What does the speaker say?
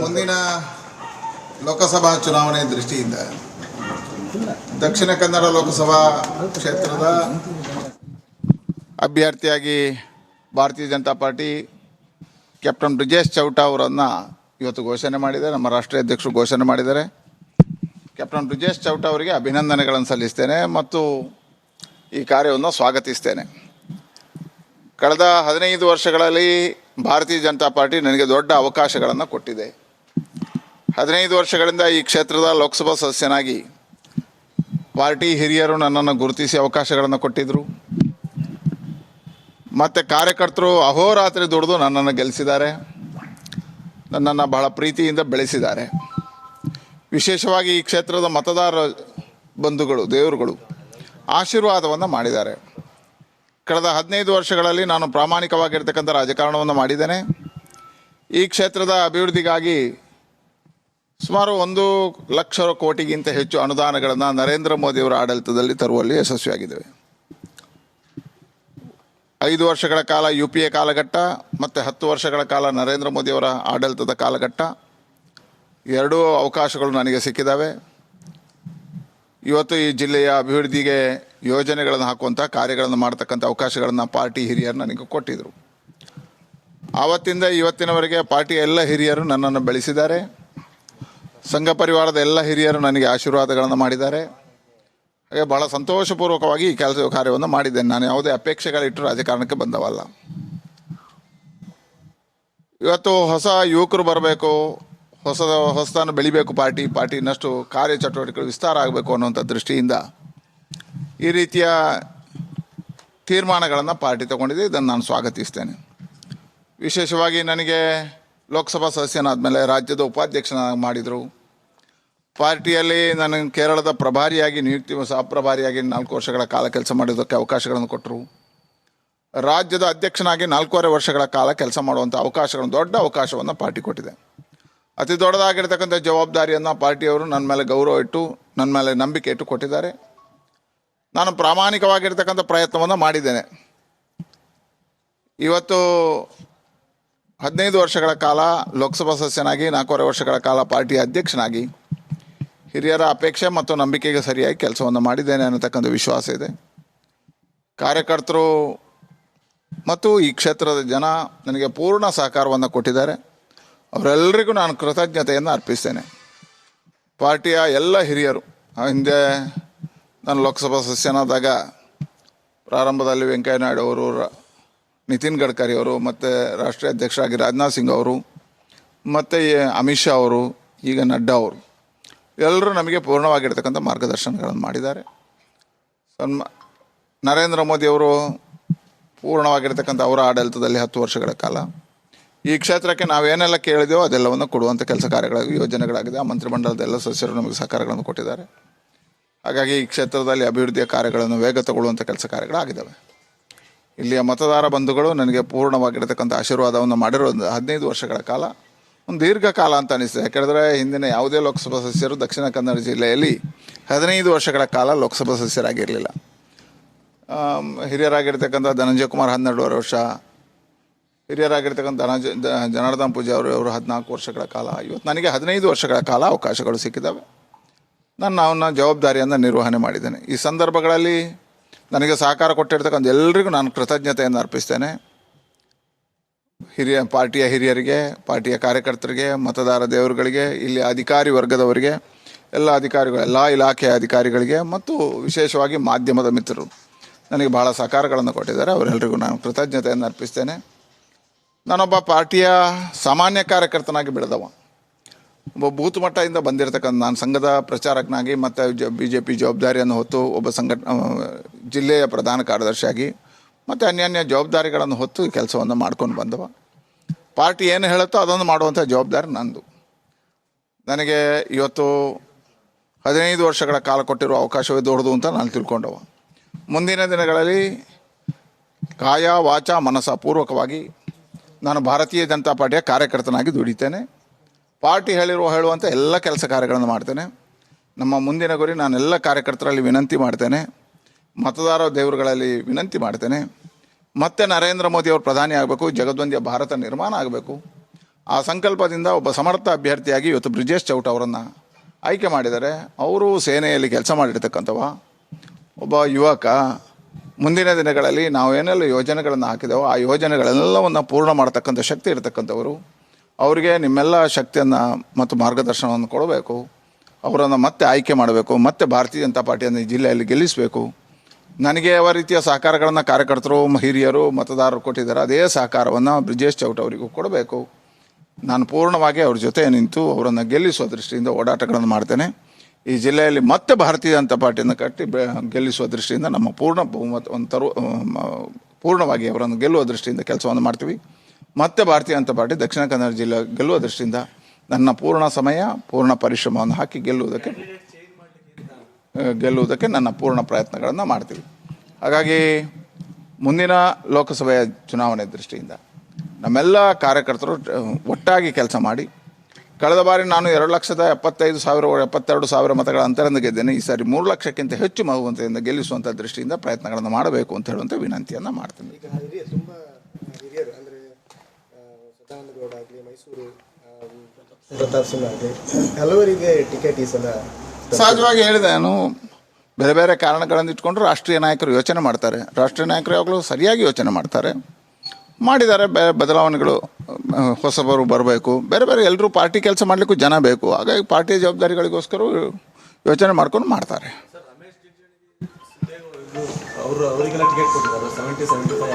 ಮುಂದಿನ ಲೋಕಸಭಾ ಚುನಾವಣೆ ದೃಷ್ಟಿಯಿಂದ ದಕ್ಷಿಣ ಕನ್ನಡ ಲೋಕಸಭಾ ಕ್ಷೇತ್ರದ ಅಭ್ಯರ್ಥಿಯಾಗಿ ಭಾರತೀಯ ಜನತಾ ಪಾರ್ಟಿ ಕ್ಯಾಪ್ಟನ್ ಬ್ರಿಜೇಶ್ ಚೌಟ ಅವರನ್ನು ಇವತ್ತು ಘೋಷಣೆ ಮಾಡಿದೆ ನಮ್ಮ ರಾಷ್ಟ್ರೀಯ ಅಧ್ಯಕ್ಷರು ಘೋಷಣೆ ಮಾಡಿದ್ದಾರೆ. ಕ್ಯಾಪ್ಟನ್ ಬ್ರಿಜೇಶ್ ಚೌಟ ಅವರಿಗೆ ಅಭಿನಂದನೆಗಳನ್ನು ಸಲ್ಲಿಸ್ತೇನೆ ಮತ್ತು ಈ ಕಾರ್ಯವನ್ನು ಸ್ವಾಗತಿಸ್ತೇನೆ. ಕಳೆದ ಹದಿನೈದು ವರ್ಷಗಳಲ್ಲಿ ಭಾರತೀಯ ಜನತಾ ಪಾರ್ಟಿ ನನಗೆ ದೊಡ್ಡ ಅವಕಾಶಗಳನ್ನು ಕೊಟ್ಟಿದೆ. ಹದಿನೈದು ವರ್ಷಗಳಿಂದ ಈ ಕ್ಷೇತ್ರದ ಲೋಕಸಭಾ ಸದಸ್ಯನಾಗಿ ಪಾರ್ಟಿ ಹಿರಿಯರು ನನ್ನನ್ನು ಗುರುತಿಸಿ ಅವಕಾಶಗಳನ್ನು ಕೊಟ್ಟಿದ್ದರು ಮತ್ತು ಕಾರ್ಯಕರ್ತರು ಅಹೋರಾತ್ರಿ ದುಡಿದು ನನ್ನನ್ನು ಗೆಲ್ಲಿಸಿದ್ದಾರೆ. ನನ್ನನ್ನು ಬಹಳ ಪ್ರೀತಿಯಿಂದ ಬೆಳೆಸಿದ್ದಾರೆ. ವಿಶೇಷವಾಗಿ ಈ ಕ್ಷೇತ್ರದ ಮತದಾರ ಬಂಧುಗಳು, ದೇವರುಗಳು ಆಶೀರ್ವಾದವನ್ನು ಮಾಡಿದ್ದಾರೆ. ಕಳೆದ ಹದಿನೈದು ವರ್ಷಗಳಲ್ಲಿ ನಾನು ಪ್ರಾಮಾಣಿಕವಾಗಿರ್ತಕ್ಕಂಥ ರಾಜಕಾರಣವನ್ನು ಮಾಡಿದ್ದೇನೆ. ಈ ಕ್ಷೇತ್ರದ ಅಭಿವೃದ್ಧಿಗಾಗಿ ಸುಮಾರು ಒಂದು ಲಕ್ಷ ಕೋಟಿಗಿಂತ ಹೆಚ್ಚು ಅನುದಾನಗಳನ್ನು ನರೇಂದ್ರ ಮೋದಿಯವರ ಆಡಳಿತದಲ್ಲಿ ತರುವಲ್ಲಿ ಯಶಸ್ವಿಯಾಗಿದ್ದೇವೆ. ಐದು ವರ್ಷಗಳ ಕಾಲ ಯು ಪಿ ಎ ಕಾಲಘಟ್ಟ ಮತ್ತು ಹತ್ತು ವರ್ಷಗಳ ಕಾಲ ನರೇಂದ್ರ ಮೋದಿಯವರ ಆಡಳಿತದ ಕಾಲಘಟ್ಟ. ಎರಡೂ ಅವಕಾಶಗಳು ನನಗೆ ಸಿಕ್ಕಿದ್ದಾವೆ ಇವತ್ತು ಈ ಜಿಲ್ಲೆಯ ಅಭಿವೃದ್ಧಿಗೆ ಯೋಜನೆಗಳನ್ನು ಹಾಕುವಂಥ ಕಾರ್ಯಗಳನ್ನು ಮಾಡ್ತಕ್ಕಂಥ ಅವಕಾಶಗಳನ್ನು ಪಾರ್ಟಿ ಹಿರಿಯರು ನನಗೆ ಕೊಟ್ಟಿದ್ದರು ಆವತ್ತಿಂದ ಇವತ್ತಿನವರೆಗೆ ಪಾರ್ಟಿಯ ಎಲ್ಲ ಹಿರಿಯರು ನನ್ನನ್ನು ಬೆಳೆಸಿದ್ದಾರೆ. ಸಂಘ ಪರಿವಾರದ ಎಲ್ಲ ಹಿರಿಯರು ನನಗೆ ಆಶೀರ್ವಾದಗಳನ್ನು ಮಾಡಿದ್ದಾರೆ. ಹಾಗೆ ಭಾಳ ಸಂತೋಷಪೂರ್ವಕವಾಗಿ ಈ ಕೆಲಸ ಕಾರ್ಯವನ್ನು ಮಾಡಿದ್ದೇನೆ. ನಾನು ಯಾವುದೇ ಅಪೇಕ್ಷೆಗಳಿಟ್ಟು ರಾಜಕಾರಣಕ್ಕೆ ಬಂದವಲ್ಲ. ಇವತ್ತು ಹೊಸ ಯುವಕರು ಬರಬೇಕು ಹೊಸ ಹೊಸದನ್ನು ಬೆಳಿಬೇಕು. ಪಾರ್ಟಿ ಪಾರ್ಟಿ ಇನ್ನಷ್ಟು ಕಾರ್ಯಚಟುವಟಿಕೆಗಳು ವಿಸ್ತಾರ ಆಗಬೇಕು ಅನ್ನುವಂಥ ದೃಷ್ಟಿಯಿಂದ ಈ ರೀತಿಯ ತೀರ್ಮಾನಗಳನ್ನು ಪಾರ್ಟಿ ತಗೊಂಡಿದೆ. ಇದನ್ನು ನಾನು ಸ್ವಾಗತಿಸ್ತೇನೆ. ವಿಶೇಷವಾಗಿ ನನಗೆ ಲೋಕಸಭಾ ಸದಸ್ಯನಾದಮೇಲೆ ರಾಜ್ಯದ ಉಪಾಧ್ಯಕ್ಷನಾಗಿ ಮಾಡಿದರು. ಪಾರ್ಟಿಯಲ್ಲಿ ನನಗೆ ಕೇರಳದ ಪ್ರಭಾರಿಯಾಗಿ, ನಿಯುಕ್ತಿ ಸಹ ಪ್ರಭಾರಿಯಾಗಿ ನಾಲ್ಕು ವರ್ಷಗಳ ಕಾಲ ಕೆಲಸ ಮಾಡೋದಕ್ಕೆ ಅವಕಾಶಗಳನ್ನು ಕೊಟ್ಟರು. ರಾಜ್ಯದ ಅಧ್ಯಕ್ಷನಾಗಿ ನಾಲ್ಕೂವರೆ ವರ್ಷಗಳ ಕಾಲ ಕೆಲಸ ಮಾಡುವಂಥ ಅವಕಾಶಗಳನ್ನು, ದೊಡ್ಡ ಅವಕಾಶವನ್ನು ಪಾರ್ಟಿ ಕೊಟ್ಟಿದೆ. ಅತಿ ದೊಡ್ಡದಾಗಿರ್ತಕ್ಕಂಥ ಜವಾಬ್ದಾರಿಯನ್ನು ಪಾರ್ಟಿಯವರು ನನ್ನ ಮೇಲೆ ಗೌರವ ಇಟ್ಟು, ನನ್ನ ಮೇಲೆ ನಂಬಿಕೆ ಇಟ್ಟು ಕೊಟ್ಟಿದ್ದಾರೆ. ನಾನು ಪ್ರಾಮಾಣಿಕವಾಗಿರ್ತಕ್ಕಂಥ ಪ್ರಯತ್ನವನ್ನು ಮಾಡಿದ್ದೇನೆ. ಇವತ್ತು ಹದಿನೈದು ವರ್ಷಗಳ ಕಾಲ ಲೋಕಸಭಾ ಸದಸ್ಯನಾಗಿ, ನಾಲ್ಕೂವರೆ ವರ್ಷಗಳ ಕಾಲ ಪಾರ್ಟಿಯ ಅಧ್ಯಕ್ಷನಾಗಿ ಹಿರಿಯರ ಅಪೇಕ್ಷೆ ಮತ್ತು ನಂಬಿಕೆಗೆ ಸರಿಯಾಗಿ ಕೆಲಸವನ್ನು ಮಾಡಿದ್ದೇನೆ ಅನ್ನತಕ್ಕಂಥ ವಿಶ್ವಾಸ ಇದೆ. ಕಾರ್ಯಕರ್ತರು ಮತ್ತು ಈ ಕ್ಷೇತ್ರದ ಜನ ನನಗೆ ಪೂರ್ಣ ಸಹಕಾರವನ್ನು ಕೊಟ್ಟಿದ್ದಾರೆ. ಅವರೆಲ್ಲರಿಗೂ ನಾನು ಕೃತಜ್ಞತೆಯನ್ನು ಅರ್ಪಿಸ್ತೇನೆ. ಪಾರ್ಟಿಯ ಎಲ್ಲ ಹಿರಿಯರು ಹಿಂದೆ ನಾನು ಲೋಕಸಭಾ ಸದಸ್ಯನಾದಾಗ ಪ್ರಾರಂಭದಲ್ಲಿ ವೆಂಕಯ್ಯ ನಾಯ್ಡು ಅವರು ನಿತಿನ್ ಗಡ್ಕರಿ ಅವರು, ಮತ್ತು ರಾಷ್ಟ್ರೀಯ ಅಧ್ಯಕ್ಷರಾಗಿ ರಾಜನಾಥ್ ಸಿಂಗ್ ಅವರು, ಮತ್ತು ಅಮಿತ್ ಶಾ ಅವರು, ಈಗ ನಡ್ಡಾ ಅವರು. ಎಲ್ಲರೂ ನಮಗೆ ಪೂರ್ಣವಾಗಿರ್ತಕ್ಕಂಥ ಮಾರ್ಗದರ್ಶನಗಳನ್ನು ಮಾಡಿದ್ದಾರೆ. ಸನ್ಮ, ನರೇಂದ್ರ ಮೋದಿಯವರು ಪೂರ್ಣವಾಗಿರ್ತಕ್ಕಂಥ ಅವರ ಆಡಳಿತದಲ್ಲಿ ಹತ್ತು ವರ್ಷಗಳ ಕಾಲ. ಈ ಕ್ಷೇತ್ರಕ್ಕೆ ನಾವೇನೆಲ್ಲ ಕೇಳಿದೆಯೋ ಅದೆಲ್ಲವನ್ನು ಕೊಡುವಂಥ ಕೆಲಸ ಕಾರ್ಯಗಳ ಯೋಜನೆಗಳಾಗಿದೆ. ಆ ಮಂತ್ರಿಮಂಡಲದ ಎಲ್ಲ ಸದಸ್ಯರು ನಮಗೆ ಸಹಕಾರಗಳನ್ನು ಕೊಟ್ಟಿದ್ದಾರೆ. ಹಾಗಾಗಿ ಈ ಕ್ಷೇತ್ರದಲ್ಲಿ ಅಭಿವೃದ್ಧಿಯ ಕಾರ್ಯಗಳನ್ನು ವೇಗ ತಗೊಳ್ಳುವಂಥ ಕೆಲಸ ಕಾರ್ಯಗಳಾಗಿದ್ದಾವೆ. ಇಲ್ಲಿಯ ಮತದಾರ ಬಂಧುಗಳು ನನಗೆ ಪೂರ್ಣವಾಗಿರತಕ್ಕಂಥ ಆಶೀರ್ವಾದವನ್ನು ಮಾಡಿರೋ ಹದಿನೈದು ವರ್ಷಗಳ ಕಾಲ ಒಂದು ದೀರ್ಘಕಾಲ ಅಂತ ಅನಿಸ್ತದೆ. ಯಾಕೆಂದರೆ ಹಿಂದಿನ ಯಾವುದೇ ಲೋಕಸಭಾ ಸದಸ್ಯರು ದಕ್ಷಿಣ ಕನ್ನಡ ಜಿಲ್ಲೆಯಲ್ಲಿ ಹದಿನೈದು ವರ್ಷಗಳ ಕಾಲ ಲೋಕಸಭಾ ಸದಸ್ಯರಾಗಿರಲಿಲ್ಲ. ಹಿರಿಯರಾಗಿರ್ತಕ್ಕಂಥ ಧನಂಜಯ ಕುಮಾರ್ ಹನ್ನೆರಡೂವರೆ ವರ್ಷ, ಹಿರಿಯರಾಗಿರ್ತಕ್ಕಂಥ ಧನಂಜ ಜನಾರ್ದನ್ ಪೂಜೆ ಅವರು ಅವರು ಹದಿನಾಲ್ಕು ವರ್ಷಗಳ ಕಾಲ. ಇವತ್ತು ನನಗೆ ಹದಿನೈದು ವರ್ಷಗಳ ಕಾಲ ಅವಕಾಶಗಳು ಸಿಕ್ಕಿದ್ದಾವೆ. ನಾನು ಅವನ್ನ ಜವಾಬ್ದಾರಿಯನ್ನು ನಿರ್ವಹಣೆ ಮಾಡಿದ್ದೇನೆ. ಈ ಸಂದರ್ಭಗಳಲ್ಲಿ ನನಗೆ ಸಹಕಾರ ಕೊಟ್ಟಿರ್ತಕ್ಕಂಥ ಎಲ್ಲರಿಗೂ ನಾನು ಕೃತಜ್ಞತೆಯನ್ನು ಅರ್ಪಿಸ್ತೇನೆ. ಹಿರಿಯ ಪಾರ್ಟಿಯ ಹಿರಿಯರಿಗೆ, ಪಾರ್ಟಿಯ ಕಾರ್ಯಕರ್ತರಿಗೆ, ಮತದಾರ ದೇವರುಗಳಿಗೆ, ಇಲ್ಲಿ ಅಧಿಕಾರಿ ವರ್ಗದವರಿಗೆ, ಎಲ್ಲ ಅಧಿಕಾರಿಗಳು, ಎಲ್ಲ ಇಲಾಖೆಯ ಅಧಿಕಾರಿಗಳಿಗೆ ಮತ್ತು ವಿಶೇಷವಾಗಿ ಮಾಧ್ಯಮದ ಮಿತ್ರರು ನನಗೆ ಬಹಳ ಸಹಕಾರಗಳನ್ನು ಕೊಟ್ಟಿದ್ದಾರೆ. ಅವರೆಲ್ಲರಿಗೂ ನಾನು ಕೃತಜ್ಞತೆಯನ್ನು ಅರ್ಪಿಸ್ತೇನೆ. ನಾನೊಬ್ಬ ಪಾರ್ಟಿಯ ಸಾಮಾನ್ಯ ಕಾರ್ಯಕರ್ತನಾಗಿ ಬೆಳೆದವ. ಒಬ್ಬ ಬೂತ್ ಮಟ್ಟದಿಂದ ಬಂದಿರತಕ್ಕಂಥ ನಾನು ಸಂಘದ ಪ್ರಚಾರಕನಾಗಿ ಮತ್ತು ಜ ಬಿ ಜೆ ಪಿ ಜವಾಬ್ದಾರಿಯನ್ನು ಹೊತ್ತು ಒಬ್ಬ ಸಂಘಟ ಜಿಲ್ಲೆಯ ಪ್ರಧಾನ ಕಾರ್ಯದರ್ಶಿಯಾಗಿ ಮತ್ತು ಅನ್ಯಾನ್ಯ ಜವಾಬ್ದಾರಿಗಳನ್ನು ಹೊತ್ತು ಕೆಲಸವನ್ನು ಮಾಡ್ಕೊಂಡು ಬಂದವ. ಪಾರ್ಟಿ ಏನು ಹೇಳುತ್ತೋ ಅದೊಂದು ಮಾಡುವಂಥ ಜವಾಬ್ದಾರಿ ನಂದು. ನನಗೆ ಇವತ್ತು ಹದಿನೈದು ವರ್ಷಗಳ ಕಾಲ ಕೊಟ್ಟಿರುವ ಅವಕಾಶವೇ ದೊಡ್ಡದು ಅಂತ ನಾನು ತಿಳ್ಕೊಂಡವ. ಮುಂದಿನ ದಿನಗಳಲ್ಲಿ ಕಾಯ ವಾಚ ಮನಸ ಪೂರ್ವಕವಾಗಿ ನಾನು ಭಾರತೀಯ ಜನತಾ ಪಾರ್ಟಿಯ ಕಾರ್ಯಕರ್ತನಾಗಿ ದುಡಿತೇನೆ. ಪಾರ್ಟಿ ಹೇಳಿರುವ ಹೇಳುವಂಥ ಎಲ್ಲ ಕೆಲಸ ಕಾರ್ಯಗಳನ್ನು ಮಾಡ್ತೇನೆ. ನಮ್ಮ ಮುಂದಿನ ಗುರಿ ನಾನೆಲ್ಲ ಕಾರ್ಯಕರ್ತರಲ್ಲಿ ವಿನಂತಿ ಮಾಡ್ತೇನೆ. ಮತದಾರ ದೇವರುಗಳಲ್ಲಿ ವಿನಂತಿ ಮಾಡ್ತೇನೆ. ಮತ್ತೆ ನರೇಂದ್ರ ಮೋದಿ ಅವರು ಪ್ರಧಾನಿ ಆಗಬೇಕು, ಜಗದ್ವಂದ್ಯ ಭಾರತ ನಿರ್ಮಾಣ ಆಗಬೇಕು. ಆ ಸಂಕಲ್ಪದಿಂದ ಒಬ್ಬ ಸಮರ್ಥ ಅಭ್ಯರ್ಥಿಯಾಗಿ ಇವತ್ತು ಬ್ರಿಜೇಶ್ ಚೌಟ ಅವರನ್ನು ಆಯ್ಕೆ ಮಾಡಿದರೆ ಅವರು ಸೇನೆಯಲ್ಲಿ ಕೆಲಸ ಮಾಡಿರ್ತಕ್ಕಂಥವ, ಒಬ್ಬ ಯುವಕ. ಮುಂದಿನ ದಿನಗಳಲ್ಲಿ ನಾವು ಏನೆಲ್ಲ ಯೋಜನೆಗಳನ್ನು ಹಾಕಿದೆವೋ, ಆ ಯೋಜನೆಗಳೆಲ್ಲವನ್ನು ಪೂರ್ಣ ಮಾಡತಕ್ಕಂಥ ಶಕ್ತಿ ಇರತಕ್ಕಂಥವರು. ಅವರಿಗೆ ನಿಮ್ಮೆಲ್ಲ ಶಕ್ತಿಯನ್ನು ಮತ್ತು ಮಾರ್ಗದರ್ಶನವನ್ನು ಕೊಡಬೇಕು. ಅವರನ್ನು ಮತ್ತೆ ಆಯ್ಕೆ ಮಾಡಬೇಕು, ಮತ್ತೆ ಭಾರತೀಯ ಜನತಾ ಪಾರ್ಟಿಯನ್ನು ಈ ಜಿಲ್ಲೆಯಲ್ಲಿ ಗೆಲ್ಲಿಸಬೇಕು. ನನಗೆ ಯಾವ ರೀತಿಯ ಸಹಕಾರಗಳನ್ನು ಕಾರ್ಯಕರ್ತರು, ಹಿರಿಯರು, ಮತದಾರರು ಕೊಟ್ಟಿದ್ದಾರೆ, ಅದೇ ಸಹಕಾರವನ್ನು ಬ್ರಿಜೇಶ್ ಚೌಟ್ ಅವರಿಗೂ ಕೊಡಬೇಕು. ನಾನು ಪೂರ್ಣವಾಗಿ ಅವ್ರ ಜೊತೆ ನಿಂತು ಅವರನ್ನು ಗೆಲ್ಲಿಸುವ ದೃಷ್ಟಿಯಿಂದ ಓಡಾಟಗಳನ್ನು ಮಾಡ್ತೇನೆ. ಈ ಜಿಲ್ಲೆಯಲ್ಲಿ ಮತ್ತೆ ಭಾರತೀಯ ಜನತಾ ಪಾರ್ಟಿಯನ್ನು ಕಟ್ಟಿ ಗೆಲ್ಲಿಸುವ ದೃಷ್ಟಿಯಿಂದ ನಮ್ಮ ಪೂರ್ಣ ಬಹುಮತವನ್ನು ತರು ಪೂರ್ಣವಾಗಿ ಅವರನ್ನು ಗೆಲ್ಲುವ ದೃಷ್ಟಿಯಿಂದ ಕೆಲಸವನ್ನು ಮಾಡ್ತೀವಿ. ಮತ್ತೆ ಭಾರತೀಯ ಜನತಾ ಪಾರ್ಟಿ ದಕ್ಷಿಣ ಕನ್ನಡ ಜಿಲ್ಲೆ ಗೆಲ್ಲುವ ದೃಷ್ಟಿಯಿಂದ ನನ್ನ ಪೂರ್ಣ ಸಮಯ, ಪೂರ್ಣ ಪರಿಶ್ರಮವನ್ನು ಹಾಕಿ ಗೆಲ್ಲುವುದಕ್ಕೆ ಗೆಲ್ಲುವುದಕ್ಕೆ ನನ್ನ ಪೂರ್ಣ ಪ್ರಯತ್ನಗಳನ್ನು ಮಾಡ್ತೀವಿ. ಹಾಗಾಗಿ ಮುಂದಿನ ಲೋಕಸಭೆಯ ಚುನಾವಣೆ ದೃಷ್ಟಿಯಿಂದ ನಮ್ಮೆಲ್ಲ ಕಾರ್ಯಕರ್ತರು ಒಟ್ಟಾಗಿ ಕೆಲಸ ಮಾಡಿ. ಕಳೆದ ಬಾರಿ ನಾನು ಎರಡು ಲಕ್ಷದ ಎಪ್ಪತ್ತೈದು ಸಾವಿರ, ಎಪ್ಪತ್ತೆರಡು ಸಾವಿರ ಮತಗಳ ಅಂತರದಿಂದ ಗೆದ್ದೇನೆ. ಈ ಸಾರಿ ಮೂರು ಲಕ್ಷಕ್ಕಿಂತ ಹೆಚ್ಚು ಮಗುವಂತೆಯಿಂದ ಗೆಲ್ಲಿಸುವಂಥ ದೃಷ್ಟಿಯಿಂದ ಪ್ರಯತ್ನಗಳನ್ನು ಮಾಡಬೇಕು ಅಂತ ಹೇಳುವಂಥ ವಿನಂತಿಯನ್ನು ಮಾಡ್ತೀನಿ. ಮೈಸೂರು ಪ್ರತಾಪ್ ಸಿಂಹ ಆಗಲಿ, ಹಲವರಿಗೆ ಟಿಕೆಟ್ ಈ ಸಲ ಸಹಜವಾಗಿ ಹೇಳಿದೆ, ನಾನು ಬೇರೆ ಬೇರೆ ಕಾರಣಗಳನ್ನು ಇಟ್ಕೊಂಡು ರಾಷ್ಟ್ರೀಯ ನಾಯಕರು ಯೋಚನೆ ಮಾಡ್ತಾರೆ. ರಾಷ್ಟ್ರೀಯ ನಾಯಕರು ಯಾವಾಗಲೂ ಸರಿಯಾಗಿ ಯೋಚನೆ ಮಾಡ್ತಾರೆ. ಮಾಡಿದ್ದಾರೆ, ಬೇರೆ ಬದಲಾವಣೆಗಳು ಹೊಸಬರು ಬರಬೇಕು. ಬೇರೆ ಬೇರೆ ಎಲ್ಲರೂ ಪಾರ್ಟಿ ಕೆಲಸ ಮಾಡಲಿಕ್ಕೂ ಜನ ಬೇಕು. ಹಾಗಾಗಿ ಪಾರ್ಟಿಯ ಜವಾಬ್ದಾರಿಗಳಿಗೋಸ್ಕರ ಯೋಚನೆ ಮಾಡ್ಕೊಂಡು ಮಾಡ್ತಾರೆ. ಅವರು, ಅವರಿಗೆಲ್ಲ ಟಿಕೆಟ್ ಕೊಟ್ಟಿದ್ದಾರೆ. Seventy seventy five